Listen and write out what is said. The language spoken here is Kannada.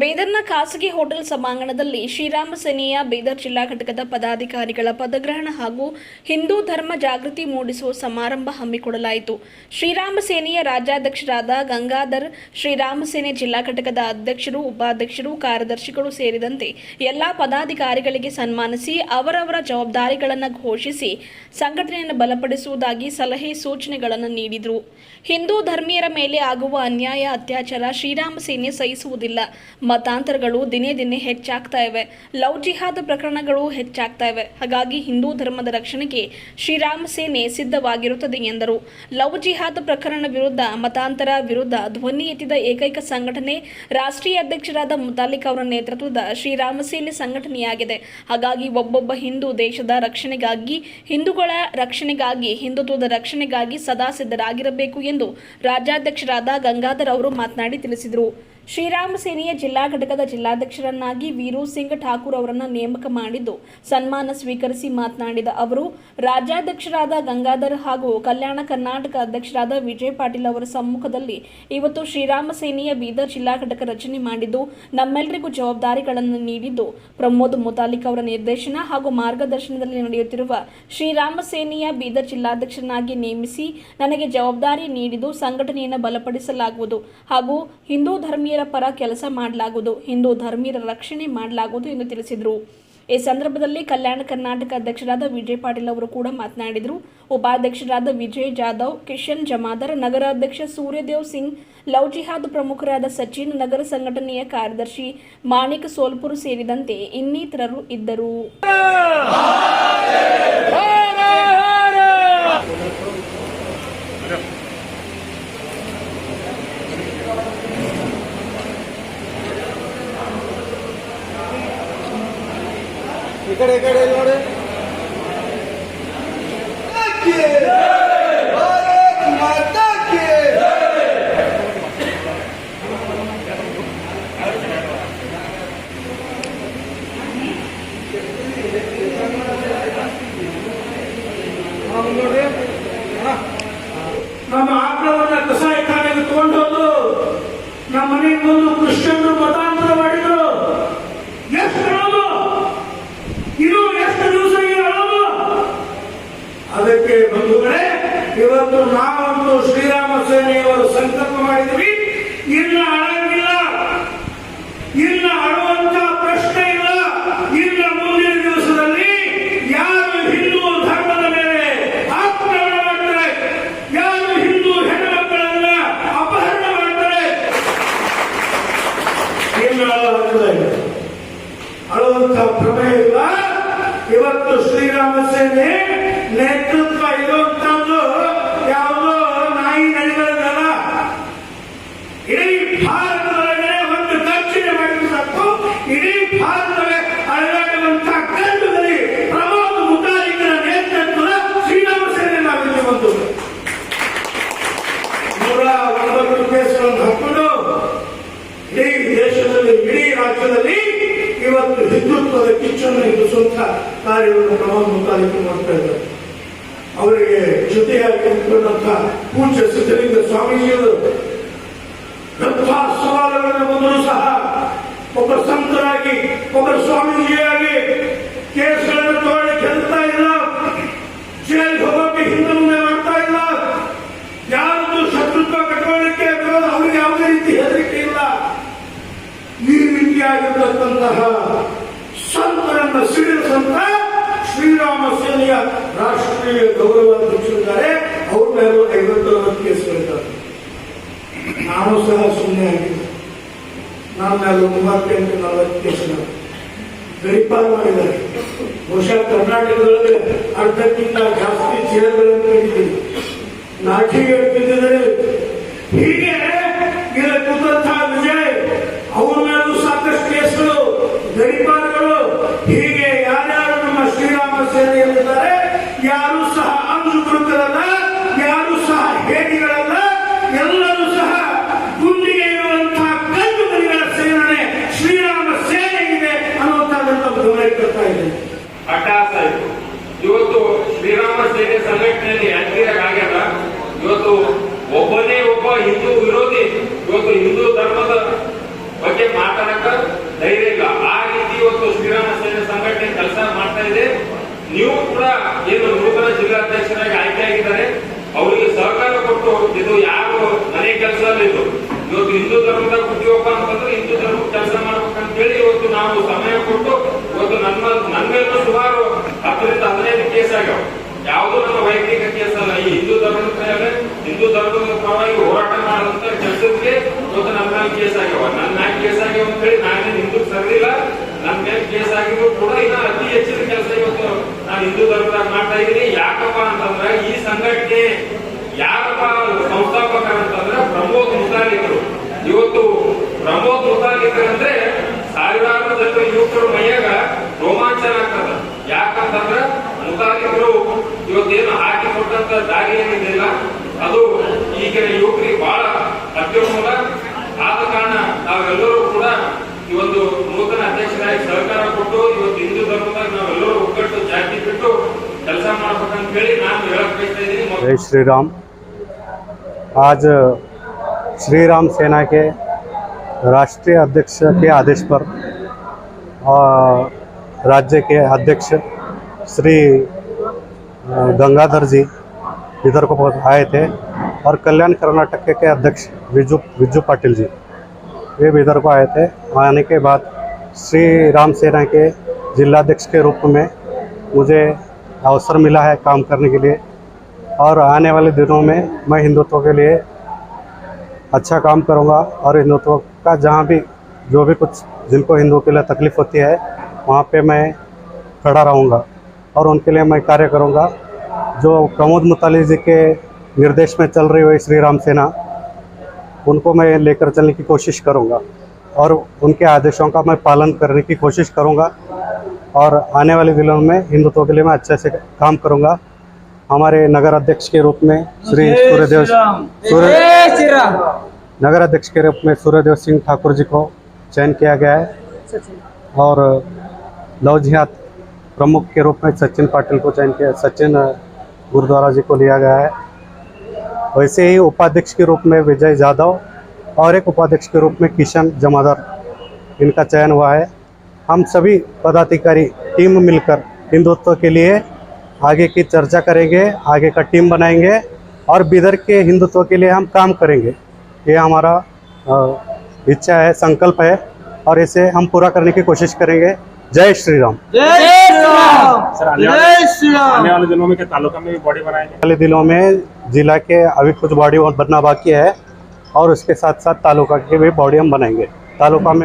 ಬೀದರ್ನ ಖಾಸಗಿ ಹೋಟೆಲ್ ಸಭಾಂಗಣದಲ್ಲಿ ಶ್ರೀರಾಮ ಸೇನೆಯ ಬೀದರ್ ಜಿಲ್ಲಾ ಘಟಕದ ಪದಾಧಿಕಾರಿಗಳ ಪದಗ್ರಹಣ ಹಾಗೂ ಹಿಂದೂ ಧರ್ಮ ಜಾಗೃತಿ ಮೂಡಿಸುವ ಸಮಾರಂಭ ಹಮ್ಮಿಕೊಡಲಾಯಿತು. ಶ್ರೀರಾಮ ಸೇನೆಯ ರಾಜ್ಯಾಧ್ಯಕ್ಷರಾದ ಗಂಗಾಧರ್, ಶ್ರೀರಾಮ ಸೇನೆ ಜಿಲ್ಲಾ ಘಟಕದ ಅಧ್ಯಕ್ಷರು, ಉಪಾಧ್ಯಕ್ಷರು, ಕಾರ್ಯದರ್ಶಿಗಳು ಸೇರಿದಂತೆ ಎಲ್ಲಾ ಪದಾಧಿಕಾರಿಗಳಿಗೆ ಸನ್ಮಾನಿಸಿ ಅವರವರ ಜವಾಬ್ದಾರಿಗಳನ್ನು ಘೋಷಿಸಿ ಸಂಘಟನೆಯನ್ನು ಬಲಪಡಿಸುವುದಾಗಿ ಸಲಹೆ ಸೂಚನೆಗಳನ್ನು ನೀಡಿದರು. ಹಿಂದೂ ಧರ್ಮೀಯರ ಮೇಲೆ ಆಗುವ ಅನ್ಯಾಯ, ಅತ್ಯಾಚಾರ ಶ್ರೀರಾಮ ಸೇನೆ ಸಹಿಸುವುದಿಲ್ಲ. ಮತಾಂತರಗಳು ದಿನೇ ದಿನೇ ಹೆಚ್ಚಾಗ್ತಾ ಇವೆ. ಲವ್ ಜಿಹಾದ್ ಪ್ರಕರಣಗಳು ಹೆಚ್ಚಾಗ್ತಾ ಇವೆ. ಹಾಗಾಗಿ ಹಿಂದೂ ಧರ್ಮದ ರಕ್ಷಣೆಗೆ ಶ್ರೀರಾಮ ಸೇನೆ ಸಿದ್ಧವಾಗಿರುತ್ತದೆ ಎಂದರು. ಲವ್ ಜಿಹಾದ್ ಪ್ರಕರಣ ವಿರುದ್ಧ ಮತಾಂತರ ವಿರುದ್ಧ ಧ್ವನಿ ಎತ್ತಿದ ಏಕೈಕ ಸಂಘಟನೆ ರಾಷ್ಟ್ರೀಯ ಅಧ್ಯಕ್ಷರಾದ ಮುತಾಲಿಕ್ ಅವರ ನೇತೃತ್ವದ ಶ್ರೀರಾಮ ಸೇನೆ ಸಂಘಟನೆಯಾಗಿದೆ. ಹಾಗಾಗಿ ಒಬ್ಬೊಬ್ಬ ಹಿಂದೂ ದೇಶದ ರಕ್ಷಣೆಗಾಗಿ, ಹಿಂದೂಗಳ ರಕ್ಷಣೆಗಾಗಿ, ಹಿಂದುತ್ವದ ರಕ್ಷಣೆಗಾಗಿ ಸದಾ ಸಿದ್ಧರಾಗಿರಬೇಕು ಎಂದು ರಾಜ್ಯಾಧ್ಯಕ್ಷರಾದ ಗಂಗಾಧರ್ ಅವರು ಮಾತನಾಡಿ ತಿಳಿಸಿದರು. ಶ್ರೀರಾಮ ಸೇನೆಯ ಜಿಲ್ಲಾ ಘಟಕದ ಜಿಲ್ಲಾಧ್ಯಕ್ಷರನ್ನಾಗಿ ವೀರು ಸಿಂಗ್ ಠಾಕೂರ್ ಅವರನ್ನು ನೇಮಕ ಮಾಡಿದ್ದು, ಸನ್ಮಾನ ಸ್ವೀಕರಿಸಿ ಮಾತನಾಡಿದ ಅವರು, ರಾಜ್ಯಾಧ್ಯಕ್ಷರಾದ ಗಂಗಾಧರ್ ಹಾಗೂ ಕಲ್ಯಾಣ ಕರ್ನಾಟಕ ಅಧ್ಯಕ್ಷರಾದ ವಿಜಯ್ ಪಾಟೀಲ್ ಅವರ ಸಮ್ಮುಖದಲ್ಲಿ ಇವತ್ತು ಶ್ರೀರಾಮ ಸೇನೆಯ ಬೀದರ್ ಜಿಲ್ಲಾ ಘಟಕ ರಚನೆ ಮಾಡಿದ್ದು ನಮ್ಮೆಲ್ಲರಿಗೂ ಜವಾಬ್ದಾರಿಗಳನ್ನು ನೀಡಿದ್ದು, ಪ್ರಮೋದ್ ಮುತಾಲಿಕ್ ಅವರ ನಿರ್ದೇಶನ ಹಾಗೂ ಮಾರ್ಗದರ್ಶನದಲ್ಲಿ ನಡೆಯುತ್ತಿರುವ ಶ್ರೀರಾಮ ಸೇನೆಯ ಬೀದರ್ ಜಿಲ್ಲಾಧ್ಯಕ್ಷರನ್ನಾಗಿ ನೇಮಿಸಿ, ನನಗೆ ಜವಾಬ್ದಾರಿ ನೀಡಿದ್ದು ಸಂಘಟನೆಯನ್ನು ಬಲಪಡಿಸಲಾಗುವುದು ಹಾಗೂ ಹಿಂದೂ ಧರ್ಮೀಯರ ಪರ ಕೆಲಸ ಮಾಡಲಾಗುವುದು. ಹಿಂದೂ ಧರ್ಮೀಯರ ರಕ್ಷಣೆ ಮಾಡಲಾಗುವುದು ಎಂದು ತಿಳಿಸಿದರು. ಈ ಸಂದರ್ಭದಲ್ಲಿ ಕಲ್ಯಾಣ ಕರ್ನಾಟಕ ಅಧ್ಯಕ್ಷರಾದ ವಿಜಯ್ ಪಾಟೀಲ್ ಅವರು ಕೂಡ ಮಾತನಾಡಿದರು. ಉಪಾಧ್ಯಕ್ಷರಾದ ವಿಜಯ್ ಜಾಧವ್, ಕಿಶನ್ ಜಮಾದರ್ ನಗರ ಅಧ್ಯಕ್ಷ ಸೂರ್ಯದೇವ್ ಸಿಂಗ್, ಲವ್ ಜಿಹಾದ್ ಪ್ರಮುಖರಾದ ಸಚಿನ್, ನಗರ ಸಂಘಟನೆಯ ಕಾರ್ಯದರ್ಶಿ ಮಾಣಿಕ್ ಸೋಲ್ಪುರ್ ಸೇರಿದಂತೆ ಇನ್ನಿತರರು ಇದ್ದರು ಈ ಕಡೆ ಈ ಕಡೆ ಇಲ್ಲಿ ನೋಡಿ ಇನ್ನು ಅಳುವಂತ ಪ್ರಶ್ನೆ ಇಲ್ಲ. ಇಲ್ಲ ಮುಂದಿನ ದಿವಸದಲ್ಲಿ ಯಾರು ಹಿಂದೂ ಧರ್ಮದ ಮೇಲೆ ಆಕ್ರಮಣ ಮಾಡ್ತಾರೆ? ಯಾರು ಹಿಂದೂ ಹೆಣ್ಣುಮಕ್ಕಳನ್ನ ಅಪಹರಣ ಮಾಡ್ತಾರೆ? ಅಳುವಂತ ಇಲ್ಲ. ಪ್ರಮೇಯ ಇಲ್ಲ. ಇವತ್ತು ಶ್ರೀರಾಮ ಸೇನೆ ನೇತೃತ್ವ ಇರುವಂತದ್ದು ಯಾವುದೋ ರಾಜ್ಯದಲ್ಲಿ ಇವತ್ತು ಹಿಂದುತ್ವದ ಕಿಚ್ಚನ್ನು ಎಬ್ಬಿಸುವಂತ ಕಾರ್ಯವನ್ನು ಪ್ರಮಾಣ ಮುಂತಾಲಿಕೆ ಮಾಡ್ತಾ ಇದ್ದಾರೆ. ಅವರಿಗೆ ಜೊತೆಯಾಗಿ ಪೂಜ್ಯ ಸಿದ್ಧಲಿಂಗ ಎಂಥ ಸವಾಲುಗಳನ್ನು ಬಂದರೂ ಸಹ ಒಬ್ಬ ಸಂತರಾಗಿ, ಒಬ್ಬ ಸ್ವಾಮೀಜಿಯಾಗಿ ಕೇಸ್ಗಳನ್ನು ತಗೊಳ್ಳಿ ಗೆಲ್ತಾ ಇಲ್ಲ ಜೈಲಿಗೆ ಹೋಗೋಕೆ ಹಿಂದೆ ಮುಂದೆ ಮಾಡ್ತಾ ಇಲ್ಲ ಯಾರದ್ದು ಶತ್ರುತ್ವ ಕಟ್ಕೊಳ್ಳಿಕ್ಕೆ ವಿರೋಧ ಅವರಿಗೆ ಯಾವುದೇ ರೀತಿ ಹೆದರಿಕೆ ಇಲ್ಲ ಈ ರೀತಿಯಾಗಿರತಕ್ಕಂತಹ ಸಂತರನ್ನ ಸಿಡಿಸಂತ ಶ್ರೀರಾಮ ಸೇನೆಯ ರಾಷ್ಟ್ರೀಯ ಗೌರವಾಧ್ಯಕ್ಷರಿದ್ದಾರೆ ಅವ್ರ ಮೇಲೆ ಐವತ್ತು ಕೇಸ್ ನಾನು ಸಹ ಸುಮ್ಮನೆ ಆಗಿದ್ದೆ. ನಾನು ಮೇಲೆ ಮೂವತ್ತೆಂಟು, ನಲವತ್ತು ಕೇಸ್ಗಳು ಗರಿಪಾಲ್ ಮಾಡಿದ್ದಾರೆ. ಬಹುಶಃ ಕರ್ನಾಟಕದೊಳಗೆ ಅರ್ಧಕ್ಕಿಂತ ಜಾಸ್ತಿ ಚೇರ್ಗಳನ್ನು ಕಟ್ಟಿದ್ದೀನಿ ನಾಟಿ ಹೇಳ್ತಿದ್ದಾರೆ ಹೀಗೆ ಇದರ ಕುತಂತ್ರ ಗಡಿಪಾರುಗಳು ಹೀಗೆ ಯಾರ್ಯಾರು ನಮ್ಮ ಶ್ರೀರಾಮ ಸೇನೆಯಲ್ಲಿದ್ದಾರೆ, ಯಾರು ಸಹ ಅಂಜುಕೃತರಲ್ಲ ಯಾರು ಸಹ ಹೇಡಿಗಳಲ್ಲ ಎಲ್ಲರೂ ಸಹ ಗುಂಡಿಗೆ ಇರುವಂತಹ ಕಲ್ಲು ಮರಿಗಳ ಸೇನೆ ಶ್ರೀರಾಮ ಸೇನೆ ಇದೆ ಅನ್ನುವಂಥದ್ದನ್ನು ಗಮನ ಇಟ್ಟಿರ್ತಾ ಇದ್ದೇನೆ ಅಟ್ಟಹಾಸ ಇವತ್ತು ಶ್ರೀರಾಮ ಸೇನೆ ಸಂಘಟನೆಯಲ್ಲಿ ಆಗ್ಯದ ಇವತ್ತು ಒಬ್ಬನೇ ಒಬ್ಬ ಹಿಂದೂ ವಿರೋಧಿ, ಇವತ್ತು ಹಿಂದೂ ಧರ್ಮದ ಬಗ್ಗೆ ಮಾತಾಡಕ ಆ ರೀತಿ ಇವತ್ತು ಶ್ರೀರಾಮ ಸೇನೆ ಸಂಘಟನೆ ಕೆಲಸ ಮಾಡ್ತಾ ಇದೆ ನೀವು ಕೂಡ ಏನು ನೂತನ ಜಿಲ್ಲಾಧ್ಯಕ್ಷರಾಗಿ ಆಯ್ಕೆ ಆಗಿದ್ದಾರೆ ಅವರಿಗೆ ಸಹಕಾರ ಕೊಟ್ಟು ಇದು ಯಾರು ಮನೆ ಕೆಲಸ ಅಲ್ಲ ಇದು. ಇವತ್ತು ಹಿಂದೂ ಧರ್ಮದ ಉದ್ಯೋಗ ಅಂತಂದ್ರೆ ಹಿಂದೂ ಧರ್ಮ ಕೆಲಸ ಮಾಡ್ಬೇಕಂತ ಹೇಳಿ ಇವತ್ತು ನಾವು ಸಮಯ ಕೊಟ್ಟು ಇವತ್ತು ನನ್ನ ನನ್ನ ಮೇಲೂ ಸುಮಾರು ಹತ್ತರಿಂದ ಹದಿನೈದು ಕೇಸ್ ಆಗ್ಯಾವ. ಯಾವುದು ನನ್ನ ವೈಯಕ್ತಿಕ ಕೇಸ್ ಅಲ್ಲ. ಈ ಹಿಂದೂ ಧರ್ಮದ ಮೇಲೆ, ಹಿಂದೂ ಧರ್ಮದ ಪರವಾಗಿ ಹೋರಾಟ ಮಾಡುವಂತ ಕೆಲಸಕ್ಕೆ ಇವತ್ತು ನನ್ನ ಕೇಸ್ ಆಗ್ಯಾವ. ನನ್ನ ಕೇಸ್ ಆಗ್ಯಾವ ಅಂತ ಹೇಳಿ ನಾನೇ ಹಿಂದೂ ಸರಿದಿಲ್ಲ ನನ್ನ ಮೇಲೆ ಕೇಸ್ ಆಗಿದ್ರು ಕೂಡ ಇನ್ನ ಅತಿ ಹೆಚ್ಚಿನ ಕೆಲಸ ಇವತ್ತು ನಾನು ಹಿಂದೂ ಧರ್ಮದಾಗ ಮಾಡ್ತಾ ಇದ್ದೀನಿ ಯಾಕಪ್ಪ ಅಂತಂದ್ರೆ ಈ ಸಂಘಟನೆ ಯಾರಪ್ಪ ಸಂಸ್ಥಾಪಕ ಅಂತಂದ್ರೆ ಪ್ರಮೋದ್ ಮುತಾಲಿಕರು. ಇವತ್ತು ಪ್ರಮೋದ್ ಮುತಾಲಿಕರ್ ಅಂದ್ರೆ ಸಾವಿರಾರು ಜನ ಯುವಕರು ಮೈಯಾಗ ರೋಮಾಂಚನ ಆಗ್ತದ. ಯಾಕಂತಂದ್ರ ಮುತಾಲಿಕರು ಇವತ್ತೇನು ಹಾಕಿ ಕೊಟ್ಟಂತ ದಾರಿ ಏನಿದೆಯಲ್ಲ ಅದು ಈಗಿನ ಯುವಕರಿಗೆ ಬಹಳ ಅತ್ಯುತ್ತಮ ಆದ ಕಾರಣ ನಾವೆಲ್ಲರೂ ಕೂಡ ಈ ನೂತನ ಅಧ್ಯಕ್ಷರಾಗಿ ಸಹಕಾರ ಕೊಟ್ಟು ಇವತ್ತು ಹಿಂದೂ ಧರ್ಮದಾಗ ನಾವೆಲ್ಲರೂ ಒಗ್ಗಟ್ಟು ಜಾತಿ ಬಿಟ್ಟು ಕೆಲಸ ಮಾಡ್ಬೇಕಂತ ಹೇಳಿ ನಾನು ಹೇಳಕ್ ಬಯಸ್ತಾ ಇದ್ದೀನಿ ಮತ್ತು जय श्री राम आज श्री राम सेना के राष्ट्रीय अध्यक्ष के आदेश पर अ, राज्य के अध्यक्ष श्री अ, गंगाधर जी इधर को आए थे और कल्याण कर्नाटक के अध्यक्ष विजू विजू पाटिल जी ये भी इधर को आए थे आने के बाद श्री राम सेना के जिलाध्यक्ष के रूप में मुझे अवसर मिला है काम करने के लिए। और आने वाले दिनों में मैं हिंदुत्व के लिए अच्छा काम करूँगा और हिंदुत्व का जहाँ भी, जो भी कुछ जिनको हिंदुओं के लिए तकलीफ़ होती है, वहाँ पे मैं खड़ा रहूँगा और उनके लिए मैं कार्य करूँगा। जो प्रमोद मुतालिक जी के निर्देश में चल रही हुई श्री राम सेना, उनको मैं लेकर चलने की कोशिश करूँगा। और उनके आदेशों का मैं पालन करने की कोशिश करूँगा और आने वाले दिनों में हिंदुत्व के लिए मैं अच्छे से काम करूँगा। हमारे नगर अध्यक्ष के रूप में श्री सूर्यदेव सूर्य नगर अध्यक्ष के रूप में सूर्यदेव सिंह ठाकुर जी को चयन किया गया है और लव जिहाद प्रमुख के रूप में सचिन पाटिल को चयन किया सचिन गुरुद्वारा जी को लिया गया है। वैसे ही उपाध्यक्ष के रूप में विजय जाधव और एक उपाध्यक्ष के रूप में किशन जमादार इनका चयन हुआ है। हम सभी पदाधिकारी टीम मिलकर हिंदुत्व के लिए आगे की चर्चा करेंगे आगे का टीम बनाएँगे और बिदर के हिंदुत्व के लिए हम काम करेंगे। ये हमारा इच्छा है संकल्प है और इसे हम पूरा करने की कोशिश करेंगे। जय श्री राम। सर आने वाले आने वाले दिनों में क्या तालुका में भी बॉडी बनाएँगे? दिनों में जिला के अभी कुछ बॉडी बनना बाकी है। और उसके साथ साथ तालुका के भी बॉडी हम बनाएँगे। तालुका में